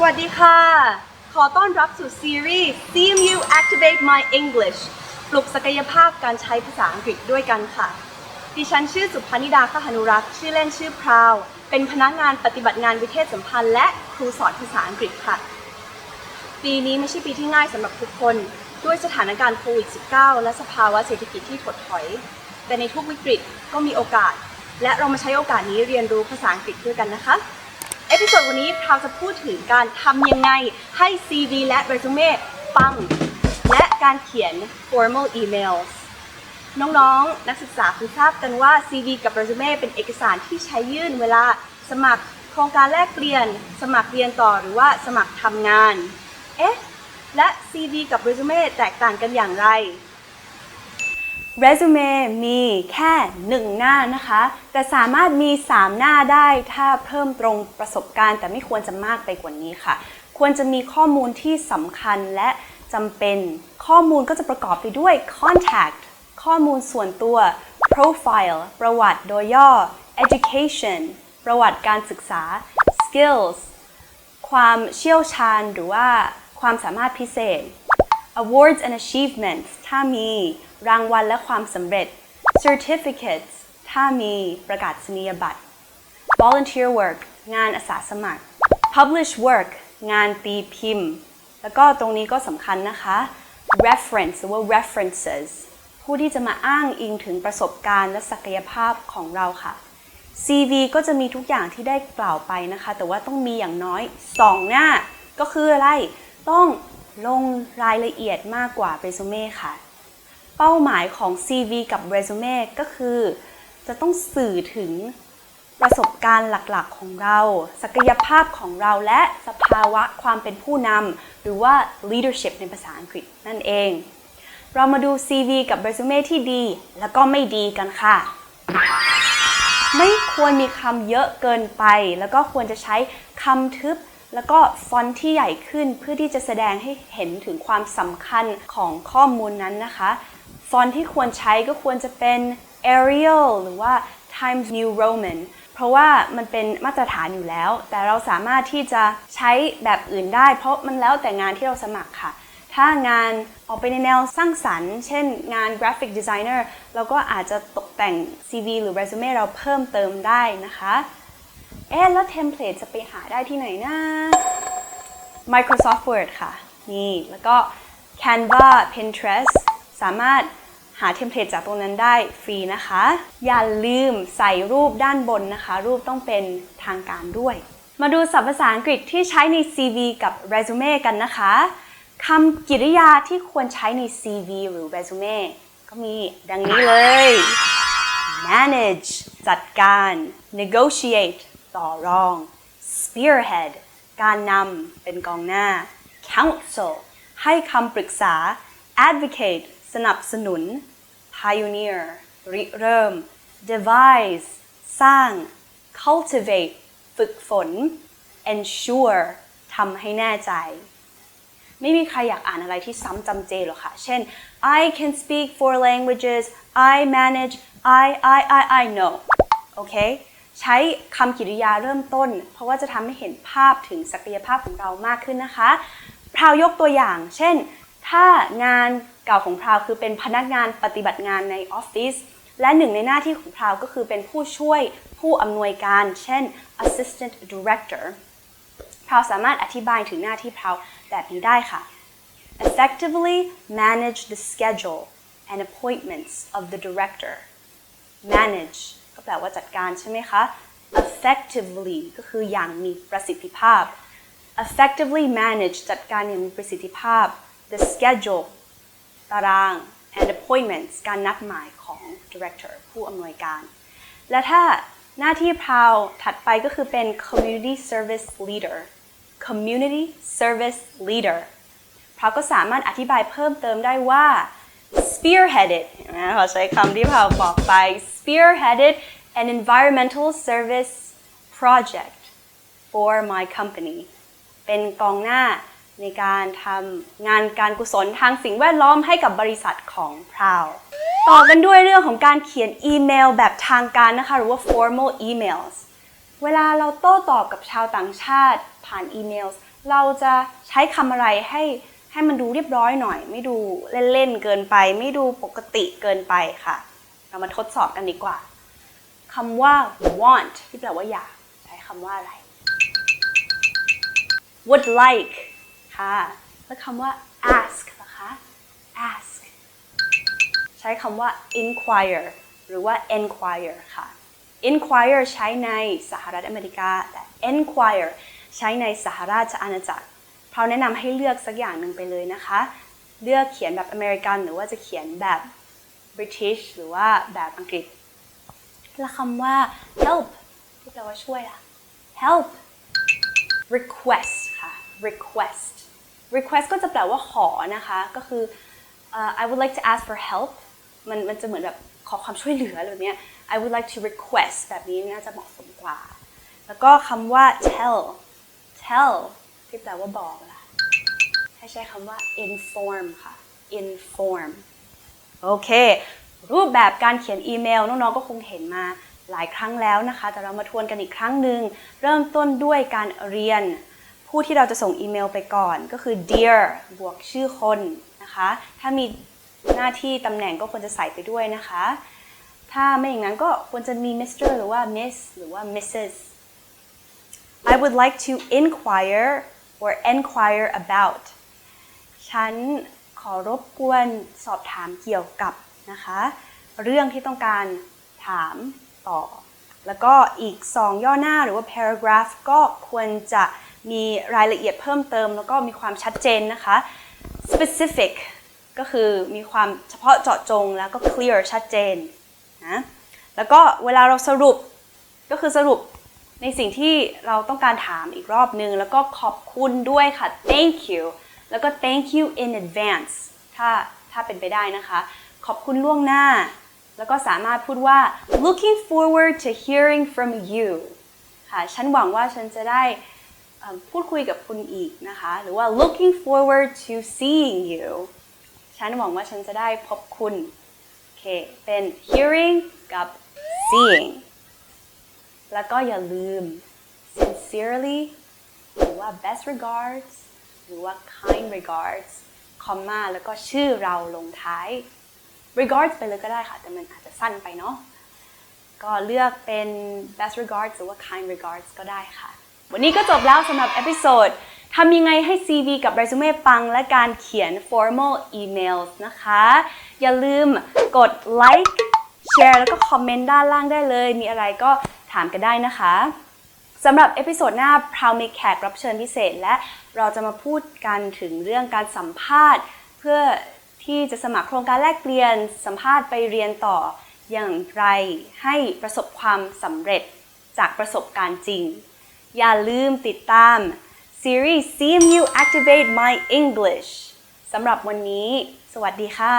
สวัสดีค่ะ ขอต้อนรับสู่ซีรีส์ CMU Activate My English ปลุกศักยภาพการใช้ภาษาอังกฤษด้วยกันค่ะ ดิฉันชื่อสุพนิดาขหานุรักษ์ชื่อเล่นชื่อพราว เป็นพนักงานปฏิบัติงานวิเทศสัมพันธ์และครูสอนภาษาอังกฤษค่ะ ปีนี้ไม่ใช่ปีที่ง่ายสำหรับทุกคน ด้วยสถานการณ์โควิด -19 และสภาวะเศรษฐกิจที่ถดถอย แต่ในทุกวิกฤตก็มีโอกาส และเรามาใช้โอกาสนี้เรียนรู้ภาษาอังกฤษด้วยกันนะคะ เอพิโซดวันนี้เราจะพูดถึงการทำยังไงให้ CV และ resume ปัง และการเขียน formal emails น้องๆ นักศึกษาคุณทราบกันว่า CV กับ resume เป็นเอกสารที่ใช้ยื่นเวลาสมัครโครงการแลกเปลี่ยน สมัครเรียนต่อหรือว่าสมัครทำงาน เอ๊ะ และ CV กับ resume แตกต่างกันอย่างไร resume มีแค่ 1 หน้านะคะ แต่สามารถมี 3 หน้าได้ถ้าเพิ่มตรงประสบการณ์แต่ไม่ควรจะมากไปกว่านี้ค่ะ ควรจะมีข้อมูลที่สำคัญและจำเป็นข้อมูลก็จะประกอบไปด้วย contact ข้อมูลส่วนตัว profile ประวัติโดยย่อ education ประวัติการศึกษา skills ความเชี่ยวชาญหรือว่าความสามารถพิเศษ awards and achievements ถ้ามี รางวัลและความสำเร็จ certificates ถ้ามีประกาศนียบัตร volunteer work งานอาสาสมัคร publish work งานตีพิมพ์ แล้วก็ตรงนี้ก็สำคัญนะคะ reference หรือว่า references ผู้ที่จะมาอ้างอิงถึงประสบการณ์และศักยภาพของเราค่ะ CV ก็จะมีทุกอย่างที่ได้กล่าวไปนะคะ แต่ว่าต้องมีอย่างน้อย 2 หน้า ก็คืออะไร ต้องลงรายละเอียดมากกว่า resume ค่ะ เป้าหมายของ CV กับ resume ก็คือ จะต้องสื่อถึงประสบการณ์หลักๆของเรา ศักยภาพของเราและสภาวะความเป็นผู้นำหรือว่า leadership ในภาษาอังกฤษนั่นเอง เรามาดู CV กับ resume ที่ดี แล้วก็ไม่ดีกันค่ะ ไม่ควรมีคำเยอะเกินไป แล้วก็ควรจะใช้คำทึบแล้วก็ฟอนต์ที่ใหญ่ขึ้นเพื่อที่จะแสดงให้เห็นถึงความสำคัญของข้อมูลนั้นนะคะ ฟอนต์ที่ควรใช้ก็ควรจะเป็น Arial หรือว่า Times New Roman เพราะว่ามันเป็นมาตรฐานอยู่แล้ว แต่เราสามารถที่จะใช้แบบอื่นได้ เพราะมันแล้วแต่งานที่เราสมัครค่ะ ถ้างานออกไปในแนวสร้างสรรค์ เช่นงาน graphic designer เราก็อาจจะตกแต่ง CV หรือ resume เราเพิ่มเติมได้นะคะ เอ๊ะแล้วเทมเพลตจะไปหาได้ที่ไหนนะ Microsoft Word ค่ะ นี่ แล้วก็ Canva Pinterest สามารถหาเทมเพลตจากตรงนั้นได้ฟรีนะคะ อย่าลืมใส่รูปด้านบนนะคะ รูปต้องเป็นทางการด้วย มาดูศัพท์ภาษาอังกฤษที่ใช้ใน CV กับ resume กันนะคะคำกริยาที่ควรใช้ใน CV หรือ resume ก็มีดังนี้เลย manage จัดการ negotiate ต่อรอง spearhead การนำเป็นกองหน้า counsel ให้คำปรึกษา advocate นับสนุน pioneer ริเริ่ม devise สร้าง cultivate ฝึกฝน ensure ทำให้แน่ใจ ไม่มีใครอยากอ่านอะไรที่ซ้ำจำเจหรอกค่ะ เช่น I can speak four languages I manage I I I I know โอเค ใช้คำกริยาเริ่มต้น เพราะว่าจะทำให้เห็นภาพถึงศักยภาพของเรามากขึ้นนะคะพราวยกตัวอย่าง เช่น ถ้างาน เก่าของพราวคือเป็นพนักงานปฏิบัติงานในออฟฟิศและหนึ่งในหน้าที่ของพราวก็คือเป็นผู้ช่วยผู้อำนวยการ เช่น assistant director พราวสามารถอธิบายถึงหน้าที่พราวแบบนี้ได้ค่ะ effectively manage the schedule and appointments of the director manage ก็แปลว่าจัดการใช่ไหมคะ effectively ก็คืออย่างมีประสิทธิภาพ effectively manage จัดการอย่างมีประสิทธิภาพ the schedule ตาราง and appointments การนัดหมายของ director ผู้อำนวยการ และถ้าหน้าที่พราวถัดไปก็คือเป็น community service leader community service leader พราวก็สามารถอธิบายเพิ่มเติมได้ว่า spearheaded เห็นไหมขอใช้คำที่พราวบอกไป spearheaded an environmental service project for my company เป็นกองหน้า ในการทำงานการกุศลทางสิ่งแวดล้อมให้กับบริษัทของพราวต่อกันด้วยเรื่องของการเขียนอีเมลแบบทางการนะคะ หรือว่า formal emails เวลาเราโต้ตอบกับชาวต่างชาติผ่านอีเมลเราจะใช้คำอะไรให้ให้มันดูเรียบร้อยหน่อย ไม่ดูเล่นๆเกินไป ไม่ดูปกติเกินไปค่ะ เรามาทดสอบกันดีกว่าคำว่า want ที่แปลว่าอยากใช้คำว่าอะไร would like ค่ะ แล้วคำว่า ask นะคะ ask ใช้คำว่า inquire หรือว่า enquire ค่ะ inquire ใช้ในสหรัฐอเมริกา แต่ enquire ใช้ในสหราชอาณาจักรเราแนะนำให้เลือกสักอย่างหนึ่งไปเลยนะคะ เลือกเขียนแบบอเมริกันหรือว่าจะเขียนแบบ British หรือว่าแบบอังกฤษ และคำว่า help ที่แปลว่าช่วยอะ help request ค่ะ request request ก็จะแปลว่าขอนะคะ ก็คือเอ่อ I would like to ask for help มันมันจะเหมือนแบบขอความช่วยเหลืออะไรแบบนี้ I would like to request แบบนี้น่าจะเหมาะสมกว่า แล้วก็คำว่า tell tell ที่แปลว่าบอกล่ะให้ใช้คำว่า inform ค่ะ inform โอเค รูปแบบการเขียนอีเมลน้องๆก็คงเห็นมาหลายครั้งแล้วนะคะ แต่เรามาทวนกันอีกครั้งหนึ่ง เริ่มต้นด้วยการเรียน ผู้ที่เราจะส่งอีเมลไปก่อนก็คือ dear บวกชื่อคนนะคะ ถ้ามีหน้าที่ตำแหน่งก็ควรจะใส่ไปด้วยนะคะ ถ้าไม่อย่างนั้นก็ควรจะมี Mr. หรือว่า Miss หรือว่า Mrs. I would like to inquire or enquire about ฉันขอรบกวนสอบถามเกี่ยวกับนะคะ เรื่องที่ต้องการถามต่อ แล้วก็อีก 2 ย่อหน้าหรือว่า paragraph ก็ควรจะ มีรายละเอียดเพิ่มเติม แล้วก็มีความชัดเจนนะคะ specific ก็คือมีความเฉพาะเจาะจงแล้วก็ clear ชัดเจนนะแล้วก็เวลาเราสรุปก็คือสรุปในสิ่งที่เราต้องการถามอีกรอบนึง แล้วก็ขอบคุณด้วยค่ะ thank you แล้วก็ thank you in advance ถ้าถ้าเป็นไปได้นะคะ ขอบคุณล่วงหน้า แล้วก็สามารถพูดว่า looking forward to hearing from you ค่ะ ฉันหวังว่าฉันจะได้ พูดคุยกับคุณอีกนะคะ หรือว่า looking forward to seeing you ฉันหวังว่าฉันจะได้พบคุณ โอเค เป็น hearing กับ seeing แล้วก็อย่าลืม sincerely หรือว่า best regards หรือว่า kind regards คอมมาแล้วก็ชื่อเราลงท้าย regards ไปเลยก็ได้ค่ะ แต่มันอาจจะสั้นไปเนาะ ก็เลือกเป็น best regards หรือว่า kind regards ก็ได้ค่ะ วันนี้ก็จบแล้วสำหรับเอพิโซดทำยังไงให้ CV กับ resume ปังและการเขียน formal emails นะคะ อย่าลืมกด like share แล้วก็คอมเมนต์ด้านล่างได้เลย มีอะไรก็ถามกันได้นะคะสำหรับเอพิโซดหน้าพราวมีแขกรับเชิญพิเศษ และเราจะมาพูดกันถึงเรื่องการสัมภาษณ์ เพื่อที่จะสมัครโครงการแลกเปลี่ยนสัมภาษณ์ไปเรียนต่ออย่างไรให้ประสบความสำเร็จจากประสบการณ์จริง อย่าลืมติดตามซีรีส์ CMU Activate My English สำหรับวันนี้ สวัสดีค่ะ